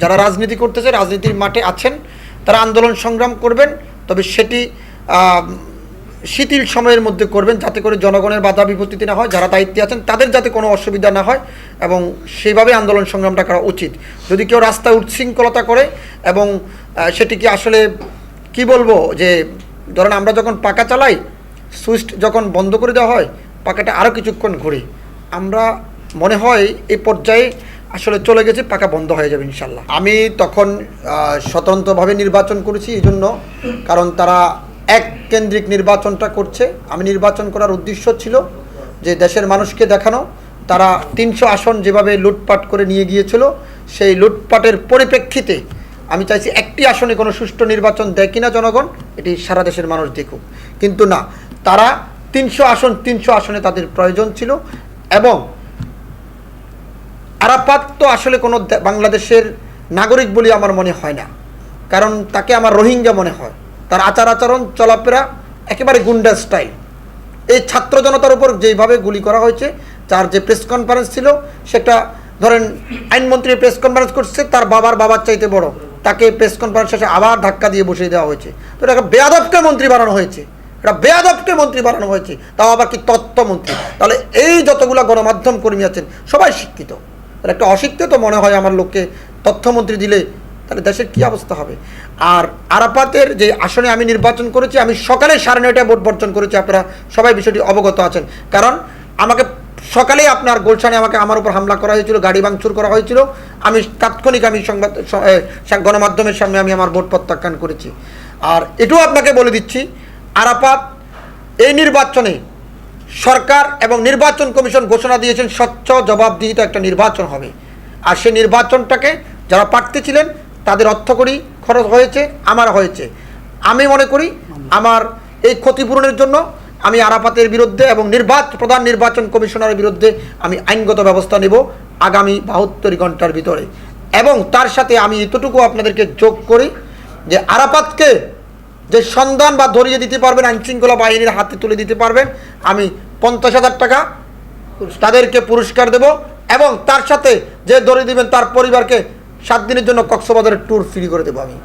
যারা রাজনীতি করতেছে, রাজনীতির মাঠে আছেন, তারা আন্দোলন সংগ্রাম করবেন, তবে সেটি শিথিল সময়ের মধ্যে করবেন যাতে করে জনগণের বাধা বিপত্তিতে না হয়, যারা দায়িত্বে আছেন তাদের যাতে কোনো অসুবিধা না হয় এবং সেইভাবে আন্দোলন সংগ্রামটা করা উচিত। যদি কেউ রাস্তায় উচ্ছৃঙ্খলতা করে এবং সেটিকে আসলে, কি বলব যে, ধরেন আমরা যখন পাকা চালাই, সুইচ যখন বন্ধ করে দেওয়া হয়, পাকাটা আরও কিছুক্ষণ ঘুরে। আমরা, মনে হয় এই পর্যায়ে আসলে চলে গেছে, পাকা বন্ধ হয়ে যাবে ইনশাল্লাহ আমি তখন স্বতন্ত্রভাবে নির্বাচন করেছি এই জন্য, কারণ তারা এক কেন্দ্রিক নির্বাচনটা করছে। আমি নির্বাচন করার উদ্দেশ্য ছিল যে দেশের মানুষকে দেখানো। তারা তিনশো আসন যেভাবে লুটপাট করে নিয়ে গিয়েছিল, সেই লুটপাটের পরিপ্রেক্ষিতে আমি চাইছি একটি আসনে কোনো সুষ্ঠু নির্বাচন দেয় কিনা জনগণ, এটি সারা দেশের মানুষ দেখুক। কিন্তু না, তারা তিনশো আসন, তিনশো আসনে তাদের প্রয়োজন ছিল এবং আরাফাত তো আসলে কোনো বাংলাদেশের নাগরিক বলে আমার মনে হয় না। কারণ তাকে আমার রোহিঙ্গা মনে হয়। তার আচার আচরণ, চলাফেরা একেবারে গুন্ডা স্টাইল। এই ছাত্র জনতার উপর যেভাবে গুলি করা হয়েছে, তার যে প্রেস কনফারেন্স ছিল, সেটা ধরেন আইনমন্ত্রী প্রেস কনফারেন্স করছে, তার বাবার বাবার চাইতে বড়। তাকে প্রেস কনফারেন্স শেষে আবার ধাক্কা দিয়ে বসিয়ে দেওয়া হয়েছে। তো এটাকে বেয়াদবকে মন্ত্রী বানানো হয়েছে। এটা বেয়াদবকে মন্ত্রী বানানো হয়েছে। তাও আবার কি তত্ত্বমন্ত্রী তাহলে এই যতগুলো গণমাধ্যম কর্মী আছেন, সবাই শিক্ষিত। তাহলে একটা অশিক্ষিত তো মনে হয় আমার লোককে তথ্যমন্ত্রী দিলে, তাহলে দেশের কী অবস্থা হবে? আর আরাপাতের যে আসনে আমি নির্বাচন করেছি, আমি সকালে সাড়ে নয়টায় ভোট বর্জন করেছি, আপনারা সবাই বিষয়টি অবগত আছেন। কারণ আমাকে সকালেই আপনার গুলশানে আমাকে আমার উপর হামলা করা হয়েছিল, গাড়ি ভাঙচুর করা হয়েছিল। আমি তাৎক্ষণিক আমি সংবাদ গণমাধ্যমের সামনে আমি আমার ভোট প্রত্যাখ্যান করেছি। আর এটাও আপনাকে বলে দিচ্ছি আরাপাত এই নির্বাচনে সরকার এবং নির্বাচন কমিশন ঘোষণা দিয়েছেন, স্বচ্ছ, জবাবদিহিত একটা নির্বাচন হবে। আর সেই নির্বাচনটাকে যারা প্রার্থী ছিলেন, তাদের অর্থকরী খরচ হয়েছে, আমার হয়েছে। আমি মনে করি, আমার এই ক্ষতিপূরণের জন্য আমি আরাফাতের বিরুদ্ধে এবং নির্বাচন প্রধান নির্বাচন কমিশনারের বিরুদ্ধে আমি আইনগত ব্যবস্থা নেব আগামী বাহাত্তর ঘণ্টার ভিতরে। এবং তার সাথে আমি এতটুকু আপনাদেরকে যোগ করি যে আরাফাতকে যে সন্ধান বা ধরিয়ে দিতে পারবেন, আইনশৃঙ্খলা বাহিনীর হাতে তুলে দিতে পারবেন, আমি পঞ্চাশ হাজার টাকা তাদেরকে পুরস্কার দেব এবং তার সাথে যে দড়ি দিবেন তার পরিবারকে সাত দিনের জন্য কক্সবাজারের ট্যুর ফ্রি করে দেবো আমি।